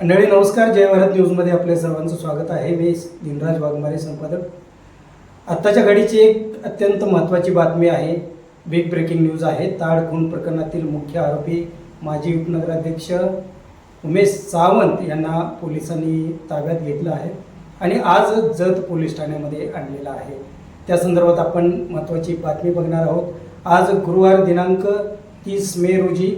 मंडळी नमस्कार. जय भारत न्यूजमध्ये आपल्या सर्वांचं स्वागत आहे. मी दिनराज वाघमारे संपादक. आत्ताच्या घडीची एक अत्यंत महत्त्वाची बातमी आहे. बिग ब्रेकिंग न्यूज आहे. ताड खून प्रकरणातील मुख्य आरोपी माजी उपनगराध्यक्ष उमेश सावंत यांना पोलिसांनी ताब्यात घेतलं आहे आणि आज जत पोलीस ठाण्यामध्ये आणलेला आहे. त्या संदर्भात आपण महत्त्वाची बातमी बघणार आहोत. आज गुरुवार दिनांक तीस मे रोजी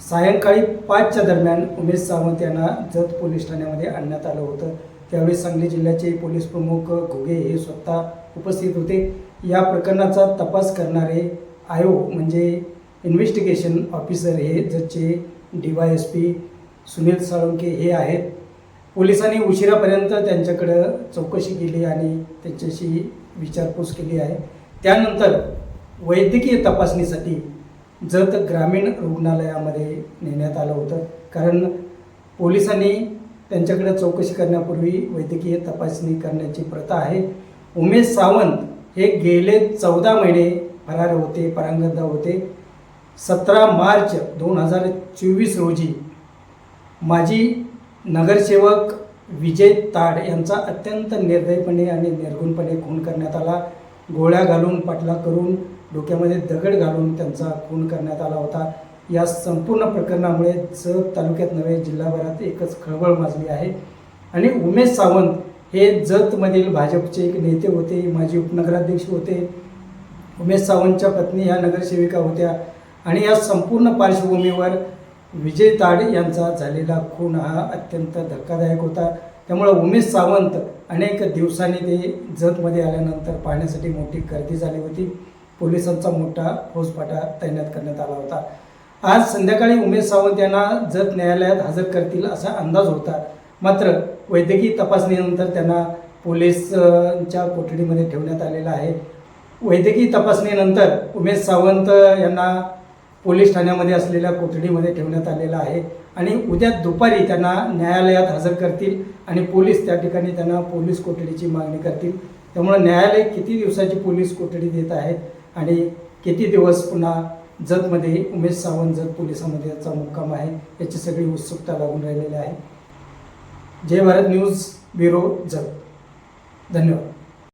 सायंकाळी पाचच्या दरम्यान उमेश सावंत यांना जत पोलीस ठाण्यामध्ये आणण्यात आलं होतं. त्यावेळी सांगली जिल्ह्याचे पोलीस प्रमुख घुगे हे स्वतः उपस्थित होते. या प्रकरणाचा तपास करणारे आयो म्हणजे इन्व्हेस्टिगेशन ऑफिसर हे जतचे D Y S P Sunil Salunke हे आहेत. पोलिसांनी उशिरापर्यंत त्यांच्याकडं चौकशी केली आणि त्यांच्याशी विचारपूस केली आहे. त्यानंतर वैद्यकीय तपासणीसाठी जत ग्रामीण रुग्णालयामध्ये नेण्यात आलं होतं. कारण पोलिसांनी त्यांच्याकडे चौकशी करण्यापूर्वी वैद्यकीय तपासणी करण्याची प्रथा आहे. उमेश सावंत हे गेले चौदा महिने फरार होते परांगदा होते. सतरा मार्च दोन हजार चोवीस रोजी माजी नगरसेवक विजय ताड यांचा अत्यंत निर्दयपणे आणि निर्गुणपणे खून करण्यात आला. गोळ्या घालून पाठला करून डोक्यामध्ये दगड घालून त्यांचा खून करण्यात आला होता. या संपूर्ण प्रकरणामुळे जत तालुक्यात नव्हे जिल्हाभरात एकच खळबळ माजली आहे. आणि उमेश सावंत हे जतमधील भाजपचे एक नेते होते माजी उपनगराध्यक्ष होते. उमेश सावंतच्या पत्नी ह्या नगरसेविका होत्या. आणि या संपूर्ण पार्श्वभूमीवर विजय ताड यांचा झालेला खून हा अत्यंत धक्कादायक होता. त्यामुळं उमेश सावंत अनेक दिवसांनी ते जतमध्ये आल्यानंतर पाहण्यासाठी मोठी गर्दी झाली होती. पोलिसांचा मोठा फौजफाटा तैनात करण्यात आला होता. आज संध्याकाळी उमेश सावंत यांना जत न्यायालयात हजर करतील असा अंदाज होता. मात्र वैद्यकीय तपासणीनंतर त्यांना पोलिसच्या कोठडीमध्ये ठेवण्यात आलेलं आहे. वैद्यकीय तपासणीनंतर उमेश सावंत यांना पोलीस ठाण्यामध्ये असलेल्या कोठडीमध्ये ठेवण्यात आलेला आहे. आणि उद्या दुपारी त्यांना न्यायालयात हजर करतील आणि पोलीस त्या ठिकाणी त्यांना पोलीस कोठडीची मागणी करतील. त्यामुळे न्यायालय किती दिवसाची पोलीस कोठडी देत आहे आणि किती दिवस पुन्हा जतमध्ये उमेश सावंत जत पोलिसामध्ये याचा मुक्काम आहे याची सगळी उत्सुकता लागून राहिलेली आहे. Jai Bharat news bureau Jath. धन्यवाद.